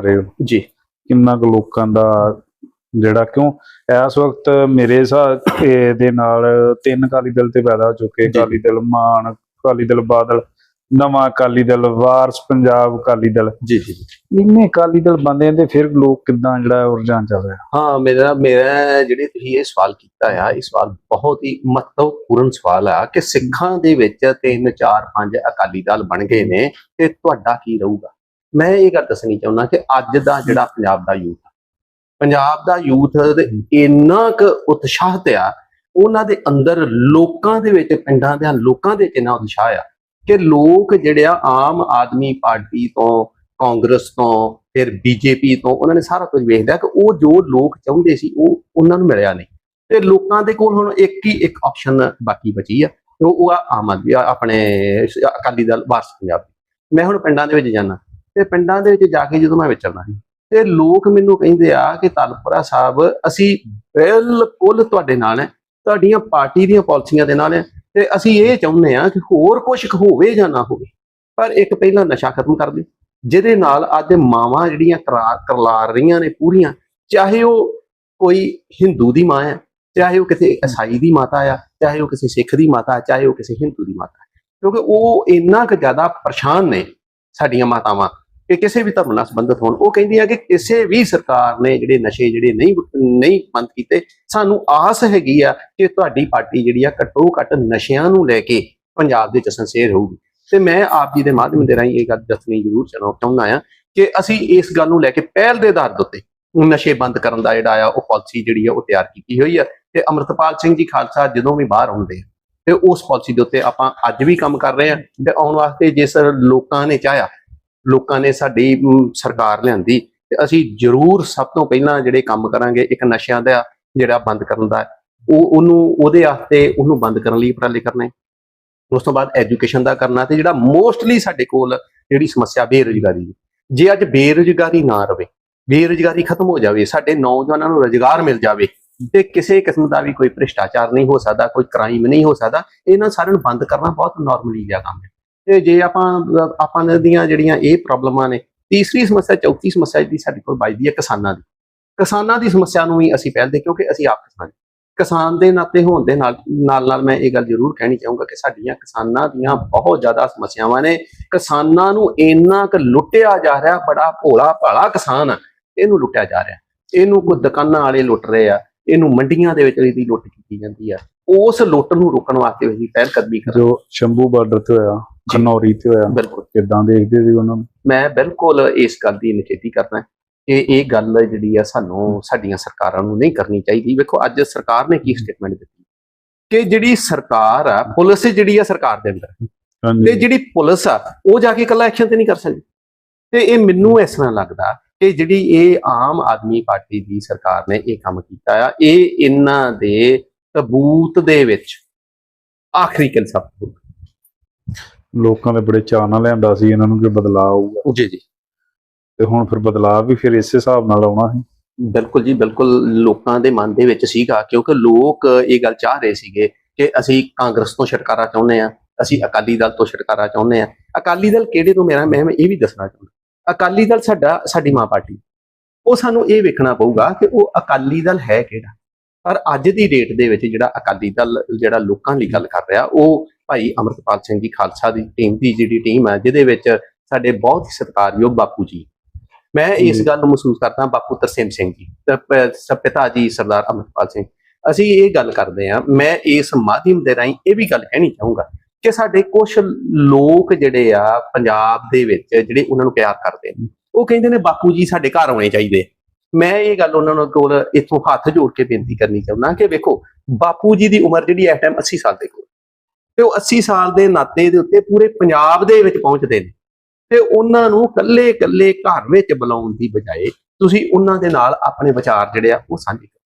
ਰਹੇ ਹੋ? ਜੀ। ਕਿੰਨਾ ਕੁ ਲੋਕਾਂ ਦਾ ਜਿਹੜਾ ਕਿਉਂ? ਇਸ ਵਕਤ ਮੇਰੇ ਹਿਸਾਬ ਦੇ ਨਾਲ ਤਿੰਨ ਅਕਾਲੀ ਦਲ ਤੇ ਪੈਦਾ ਹੋ ਚੁੱਕੇ। ਜੀ। ਅਕਾਲੀ ਦਲ ਮਾਨ ਅਕਾਲੀ ਦਲ ਬਾਦਲ ਨਵਾਂ ਅਕਾਲੀ ਦਲ ਵਾਰਸ ਪੰਜਾਬ ਅਕਾਲੀ ਦਲ। ਜੀ ਜੀ। ਇੰਨੇ ਅਕਾਲੀ ਦਲ ਬੰਦੇ ਤੇ ਫਿਰ ਲੋਕ ਕਿਦਾਂ ਜਿਹੜਾ ਰੁਝਾਨ ਚੱਲ ਰਿਹਾ? ਹਾਂ ਮੇਰਾ ਮੇਰਾ ਜਿਹੜੇ ਤੁਸੀਂ ਇਹ ਸਵਾਲ ਕੀਤਾ ਆ ਇਹ ਸਵਾਲ ਬਹੁਤ ਹੀ ਮਹੱਤਵਪੂਰਨ ਸਵਾਲ ਆ ਕਿ ਸਿੱਖਾਂ ਦੇ ਵਿੱਚ ਤਿੰਨ ਚਾਰ ਪੰਜ ਅਕਾਲੀ ਦਲ ਬਣ ਗਏ ਨੇ ਤੇ ਤੁਹਾਡਾ ਕੀ ਰਹੂਗਾ? ਮੈਂ ਇਹ ਗੱਲ ਦੱਸਣੀ ਚਾਹੁੰਦਾ ਕਿ ਅੱਜ ਦਾ ਜਿਹੜਾ ਪੰਜਾਬ ਦਾ ਯੂਥ ਆ, ਪੰਜਾਬ ਦਾ ਯੂਥ ਇੰਨਾ ਕੁ ਉਤਸ਼ਾਹਤ ਆ, ਉਹਨਾਂ ਦੇ ਅੰਦਰ ਲੋਕਾਂ ਦੇ ਵਿੱਚ, ਪਿੰਡਾਂ ਦੇ ਲੋਕਾਂ ਦੇ ਵਿੱਚ ਇੰਨਾ ਉਤਸ਼ਾਹ ਆ ਕਿ ਲੋਕ ਜਿਹੜੇ ਆ, ਆਮ ਆਦਮੀ ਪਾਰਟੀ ਤੋਂ, ਕਾਂਗਰਸ ਤੋਂ, ਫਿਰ ਬੀਜੇਪੀ ਤੋਂ, ਉਹਨਾਂ ਨੇ ਸਾਰਾ ਕੁਝ ਵੇਖ ਲਿਆ ਕਿ ਉਹ ਜੋ ਲੋਕ ਚਾਹੁੰਦੇ ਸੀ, ਉਹ ਉਹਨਾਂ ਨੂੰ ਮਿਲਿਆ ਨਹੀਂ। ਤੇ ਲੋਕਾਂ ਦੇ ਕੋਲ ਹੁਣ ਇੱਕ ਹੀ ਇੱਕ ਆਪਸ਼ਨ ਬਾਕੀ ਬਚੀ ਆ, ਉਹ ਆ ਆਮ ਆਦਮੀ ਆਪਣੇ ਅਕਾਲੀ ਦਲ, ਵਾਰਸ ਪੰਜਾਬ ਮੈਂ ਹੁਣ ਪਿੰਡਾਂ ਦੇ ਵਿੱਚ ਜਾਣਾ ਤੇ ਪਿੰਡਾਂ ਦੇ ਵਿੱਚ ਜਾ ਕੇ ਜਦੋਂ ਮੈਂ ਵਿਚਰਨਾ ਸੀ, ਤੇ ਲੋਕ ਮੈਨੂੰ ਕਹਿੰਦੇ ਆ ਕਿ ਤਲਪੁਰਾ ਸਾਹਿਬ, ਅਸੀਂ ਬਿਲਕੁਲ ਤੁਹਾਡੇ ਨਾਲ ਹੈ, ਤੁਹਾਡੀਆਂ ਪਾਰਟੀ ਦੀਆਂ ਪਾਲਿਸੀਆਂ ਦੇ ਨਾਲ ਹੈ, ਤੇ ਅਸੀਂ ਇਹ ਚਾਹੁੰਦੇ ਆ ਕਿ ਹੋਰ ਕੁਝ ਹੋਵੇ ਜਾਂ ਨਾ ਹੋਵੇ। ਪਰ ਇੱਕ ਪਹਿਲਾਂ ਨਸ਼ਾ ਖਤਮ ਕਰ ਦਿਓ, ਜਿਹਦੇ ਨਾਲ ਅੱਜ ਮਾਵਾਂ ਜਿਹੜੀਆਂ ਕਰਾਰ, ਕਰਲਾਰ ਰਹੀਆਂ ਨੇ ਪੂਰੀਆਂ, ਚਾਹੇ ਉਹ ਕੋਈ ਹਿੰਦੂ ਦੀ ਮਾਂ ਹੈ, ਚਾਹੇ ਉਹ ਕਿਸੇ ਈਸਾਈ ਦੀ ਮਾਤਾ ਆ, ਚਾਹੇ ਉਹ ਕਿਸੇ ਸਿੱਖ ਦੀ ਮਾਤਾ ਚਾਹੇ ਉਹ ਕਿਸੇ ਹਿੰਦੂ ਦੀ ਮਾਤਾ ਕਿਉਂਕਿ ਉਹ ਇੰਨਾ ਕੁ ਜ਼ਿਆਦਾ ਪਰੇਸ਼ਾਨ ਨੇ ਸਾਡੀਆਂ ਮਾਤਾਵਾਂ। ਕਿ ਕਿਸੇ ਵੀ ਧਰਮ ਨਾਲ ਸੰਬੰਧਿਤ ਹੋਣ। ਉਹ ਕਹਿੰਦੀ ਆ ਕਿ ਕਿਸੇ ਵੀ ਸਰਕਾਰ ਨੇ ਜਿਹੜੇ ਨਸ਼ੇ ਜਿਹੜੇ ਨਹੀਂ ਨਹੀਂ ਬੰਦ ਕੀਤੇ, ਸਾਨੂੰ ਆਸ ਹੈਗੀ ਆ ਕਿ ਤੁਹਾਡੀ ਪਾਰਟੀ ਜਿਹੜੀ ਆ ਘੱਟੋ ਘੱਟ ਨਸ਼ਿਆਂ ਨੂੰ ਲੈ ਕੇ ਪੰਜਾਬ ਦੇ ਚ ਸੰਸੇਰ ਹੋਊਗੀ। ਤੇ ਮੈਂ ਆਪ ਜੀ ਦੇ ਮਾਧਿਅਮ ਦੇ ਰਾਹੀਂ ਇਹ ਗੱਲ ਦੱਸਣੀ ਜ਼ਰੂਰ ਚਾਹੁੰਦਾ ਚਾਹੁੰਦਾ ਆ ਕਿ ਅਸੀਂ ਇਸ ਗੱਲ ਨੂੰ ਲੈ ਕੇ ਪਹਿਲ ਦੇ ਆਧਾਰ ਦੇ ਉੱਤੇ ਨਸ਼ੇ ਬੰਦ ਕਰਨ ਦਾ ਜਿਹੜਾ ਆ, ਉਹ ਪਾਲਿਸੀ ਜਿਹੜੀ ਆ, ਉਹ ਤਿਆਰ ਕੀਤੀ ਹੋਈ ਆ। ਤੇ ਅਮਰਤਪਾਲ ਸਿੰਘ ਜੀ ਖਾਲਸਾ ਜਦੋਂ ਵੀ ਬਾਹਰ ਆਉਂਦੇ ਆ, ਤੇ ਉਸ ਪਾਲਿਸੀ ਦੇ ਉੱਤੇ ਆਪਾਂ ਅੱਜ ਵੀ ਕੰਮ ਕਰ ਰਹੇ ਆ। ਤੇ ਆਉਣ ਵਾਸਤੇ ਜਿਸ ਲੋਕਾਂ ਨੇ ਚਾਹਿਆ ਲੋਕਾਂ ਨੇ ਸਾਡੀ ਸਰਕਾਰ ਲਿਆਂਦੀ ਤੇ ਅਸੀਂ ਜ਼ਰੂਰ ਸਭ ਤੋਂ ਪਹਿਲਾਂ ਜਿਹੜੇ ਕੰਮ ਕਰਾਂਗੇ, ਇੱਕ ਨਸ਼ਿਆਂ ਦਾ ਜਿਹੜਾ ਬੰਦ ਕਰਨ ਦਾ, ਉਹ ਉਹਨੂੰ, ਉਹਦੇ ਵਾਸਤੇ ਉਹਨੂੰ ਬੰਦ ਕਰਨ ਲਈ ਉਪਰਾਲੇ ਕਰਨੇ। ਉਸ ਤੋਂ ਬਾਅਦ ਐਜੂਕੇਸ਼ਨ ਦਾ ਕਰਨਾ ਤੇ ਜਿਹੜਾ ਮੋਸਟਲੀ ਸਾਡੇ ਕੋਲ ਜਿਹੜੀ ਸਮੱਸਿਆ ਬੇਰੁਜ਼ਗਾਰੀ ਦੀ ਜੇ ਅੱਜ ਬੇਰੁਜ਼ਗਾਰੀ ਨਾ ਰਵੇ, ਬੇਰੁਜ਼ਗਾਰੀ ਖਤਮ ਹੋ ਜਾਵੇ, ਸਾਡੇ ਨੌਜਵਾਨਾਂ ਨੂੰ ਰੁਜ਼ਗਾਰ ਮਿਲ ਜਾਵੇ ਤੇ ਕਿਸੇ ਕਿਸਮ ਦਾ ਵੀ ਕੋਈ ਭ੍ਰਿਸ਼ਟਾਚਾਰ ਨਹੀਂ ਹੋ ਸਕਦਾ, ਕੋਈ ਕ੍ਰਾਈਮ ਨਹੀਂ ਹੋ ਸਕਦਾ, ਇਹਨਾਂ ਸਾਰਿਆਂ ਨੂੰ ਬੰਦ ਕਰਨਾ ਬਹੁਤ ਨਾਰਮਲੀ ਜਿਹਾ ਕੰਮ ਹੈ। ਤੇ ਜੇ ਆਪਾਂ ਆਪਾਂ ਦੀਆਂ ਜਿਹੜੀਆਂ ਇਹ ਪ੍ਰੋਬਲਮਾਂ ਨੇ, ਤੀਸਰੀ ਸਮੱਸਿਆ, ਚੌਥੀ ਸਮੱਸਿਆ ਜਿਹੜੀ ਸਾਡੇ ਕੋਲ ਵੱਜਦੀ ਹੈ ਕਿਸਾਨਾਂ ਦੀ। ਕਿਸਾਨਾਂ ਦੀ ਸਮੱਸਿਆ ਨੂੰ ਵੀ ਅਸੀਂ ਪਹਿਲ ਦੇ ਕਿਉਂਕਿ ਅਸੀਂ ਆਪ ਕਿਸਾਨ ਕਿਸਾਨ ਦੇ ਨਾਤੇ ਹੋਣ ਦੇ ਨਾਲ ਨਾਲ ਮੈਂ ਇਹ ਗੱਲ ਜ਼ਰੂਰ ਕਹਿਣੀ ਚਾਹੂੰਗਾ ਕਿ ਸਾਡੀਆਂ ਕਿਸਾਨਾਂ ਦੀਆਂ ਬਹੁਤ ਜ਼ਿਆਦਾ ਸਮੱਸਿਆਵਾਂ ਨੇ। ਕਿਸਾਨਾਂ ਨੂੰ ਇੰਨਾ ਕੁ ਲੁੱਟਿਆ ਜਾ ਰਿਹਾ, ਬੜਾ ਭੋਲਾ ਭਾਲਾ ਕਿਸਾਨ ਇਹਨੂੰ ਲੁੱਟਿਆ ਜਾ ਰਿਹਾ। ਇਹਨੂੰ ਕੋਈ ਦੁਕਾਨਾਂ ਵਾਲੇ ਲੁੱਟ ਰਹੇ ਆ। ਇਹਨੂੰ ਮੰਡੀਆਂ ਦੇ ਵਿੱਚ ਇਹਦੀ ਲੁੱਟ ਕੀਤੀ ਜਾਂਦੀ ਆ। ਉਸ ਲੁੱਟ ਨੂੰ ਰੋਕਣ ਵਾਸਤੇ ਅਸੀਂ ਪਹਿਲ ਕਦਮੀ ਕਰਾਂ ਜੋ ਸ਼ੰਭੂ ਬਾਰਡਰ ਤੇ ਹੋਇਆ ਖਨੌਰੀ ਤੇ ਹੋਇਆ। ਬਿਲਕੁਲ। ਕਿਦਾਂ ਦੇਖਦੇ ਸੀ ਉਹਨਾਂ ਨੂੰ? ਮੈਂ ਬਿਲਕੁਲ ਇਸ ਗੱਲ ਦੀ ਨਿਖੇਧੀ ਕਰਦਾ ਕਿ ਇਹ ਗੱਲ ਜਿਹੜੀ ਆ ਸਾਨੂੰ ਸਾਡੀਆਂ ਸਰਕਾਰਾਂ ਨੂੰ ਨਹੀਂ ਕਰਨੀ ਚਾਹੀਦੀ। ਵੇਖੋ ਅੱਜ ਸਰਕਾਰ ਨੇ ਕੀ ਸਟੇਟਮੈਂਟ ਦਿੱਤੀ? ਕਿ ਜਿਹੜੀ ਸਰਕਾਰ ਆ ਪੁਲਿਸ ਜਿਹੜੀ ਆ ਸਰਕਾਰ ਦੇ ਅੰਦਰ। ਤੇ ਜਿਹੜੀ ਪੁਲਿਸ ਆ ਉਹ ਜਾ ਕੇ ਇਕੱਲਾ ਐਕਸ਼ਨ ਤੇ ਨਹੀਂ ਕਰ ਸਕਦੀ। ਤੇ ਇਹ ਮੈਨੂੰ ਇਸ ਤਰ੍ਹਾਂ ਲੱਗਦਾ ਕਿ ਜਿਹੜੀ ਇਹ ਆਮ ਆਦਮੀ ਪਾਰਟੀ ਦੀ ਸਰਕਾਰ ਨੇ ਇਹ ਕੰਮ ਕੀਤਾ ਆ ਇਹ ਇਹਨਾਂ ਦੇ ਤਬੂਤ ਦੇ ਵਿੱਚ ਆਖਰੀ ਕਿਲਸਾ ਲੋਕਾਂ ਦੇ ਬੜੇ ਚਾਅ ਨਾਲ ਲਿਆਂਦਾ ਸੀ ਇਹਨਾਂ ਨੂੰ ਕਿ ਬਦਲਾਅ ਆਊਗਾ ਜੀ ਜੀ। ਤੇ ਹੁਣ ਫਿਰ ਬਦਲਾਅ ਵੀ ਫਿਰ ਇਸੇ ਹਿਸਾਬ ਨਾਲ ਆਉਣਾ ਸੀ। ਬਿਲਕੁਲ ਜੀ ਬਿਲਕੁਲ ਲੋਕਾਂ ਦੇ ਮਨ ਦੇ ਵਿੱਚ ਸੀਗਾ ਕਿਉਂਕਿ ਲੋਕ ਇਹ ਗੱਲ ਚਾਹ ਰਹੇ ਸੀਗੇ ਕਿ ਅਸੀਂ ਕਾਂਗਰਸ ਤੋਂ ਛੁਟਕਾਰਾ ਚਾਹੁੰਦੇ ਆ ਅਸੀਂ ਅਕਾਲੀ ਦਲ ਤੋਂ ਛੁਟਕਾਰਾ ਚਾਹੁੰਦੇ ਆ ਅਕਾਲੀ ਦਲ ਕਿਹੜੇ ਤੋਂ ਮੇਰਾ ਮੈਂ ਇਹ ਵੀ ਦੱਸਣਾ ਚਾਹੁੰਦਾ। ਅਕਾਲੀ ਦਲ ਸਾਡਾ ਸਾਡੀ ਮਾਂ ਪਾਰਟੀ। ਉਹ ਸਾਨੂੰ ਇਹ ਵੇਖਣਾ ਪਊਗਾ ਕਿ ਉਹ ਅਕਾਲੀ ਦਲ ਹੈ ਕਿਹੜਾ। ਪਰ ਅੱਜ ਦੀ ਡੇਟ ਦੇ ਵਿੱਚ ਜਿਹੜਾ ਅਕਾਲੀ ਦਲ ਜਿਹੜਾ ਲੋਕਾਂ ਲਈ ਗੱਲ ਕਰ ਰਿਹਾ ਉਹ ਭਾਈ ਅਮਰਤਪਾਲ ਸਿੰਘ ਜੀ ਖਾਲਸਾ ਦੀ ਟੀਮ ਦੀ ਜਿਹੜੀ ਟੀਮ ਹੈ ਜਿਹਦੇ ਵਿੱਚ ਸਾਡੇ ਬਹੁਤ ਹੀ ਸਤਿਕਾਰਯੋਗ ਬਾਪੂ ਜੀ। ਮੈਂ ਇਸ। ਗੱਲ ਨੂੰ ਮਹਿਸੂਸ ਕਰਦਾ ਬਾਪੂ ਤਰਸੇਮ ਸਿੰਘ ਜੀ ਪਿਤਾ ਜੀ ਸਰਦਾਰ ਅਮਰਪਾਲ ਸਿੰਘ। ਅਸੀਂ ਇਹ ਗੱਲ ਕਰਦੇ ਹਾਂ ਮੈਂ ਇਸ ਮਾਧਿਅਮ ਦੇ ਰਾਹੀਂ ਇਹ ਵੀ ਗੱਲ ਕਹਿਣੀ ਚਾਹੂੰਗਾ ਕਿ ਸਾਡੇ ਕੁਝ ਲੋਕ ਜਿਹੜੇ ਆ ਪੰਜਾਬ ਦੇ ਵਿੱਚ ਜਿਹੜੇ ਉਹਨਾਂ ਨੂੰ ਪਿਆਰ ਕਰਦੇ ਨੇ ਉਹ ਕਹਿੰਦੇ ਨੇ ਬਾਪੂ ਜੀ ਸਾਡੇ ਘਰ ਆਉਣੇ ਚਾਹੀਦੇ। ਮੈਂ ਇਹ ਗੱਲ ਉਹਨਾਂ ਨੂੰ ਕੋਲ ਇੱਥੋਂ ਹੱਥ ਜੋੜ ਕੇ ਬੇਨਤੀ ਕਰਨੀ ਚਾਹੁੰਦਾ ਕਿ ਵੇਖੋ ਬਾਪੂ ਜੀ ਦੀ ਉਮਰ ਜਿਹੜੀ ਇਸ ਟਾਈਮ 80 ਸਾਲ ਦੇ ਕੋਲ। ਤੇ ਉਹ 80 ਸਾਲ ਦੇ ਨਾਤੇ ਦੇ ਉੱਤੇ ਪੂਰੇ ਪੰਜਾਬ ਦੇ ਵਿੱਚ ਪਹੁੰਚਦੇ ਨੇ। ਤੇ ਉਹਨਾਂ ਨੂੰ ਕੱਲੇ ਕੱਲੇ ਘਰ ਵਿੱਚ ਬੁਲਾਉਣ ਦੀ ਬਜਾਏ ਤੁਸੀਂ ਉਹਨਾਂ ਦੇ ਨਾਲ ਆਪਣੇ ਵਿਚਾਰ ਜਿਹੜੇ ਆ ਉਹ ਸਾਂਝੇ ਕਰੋ।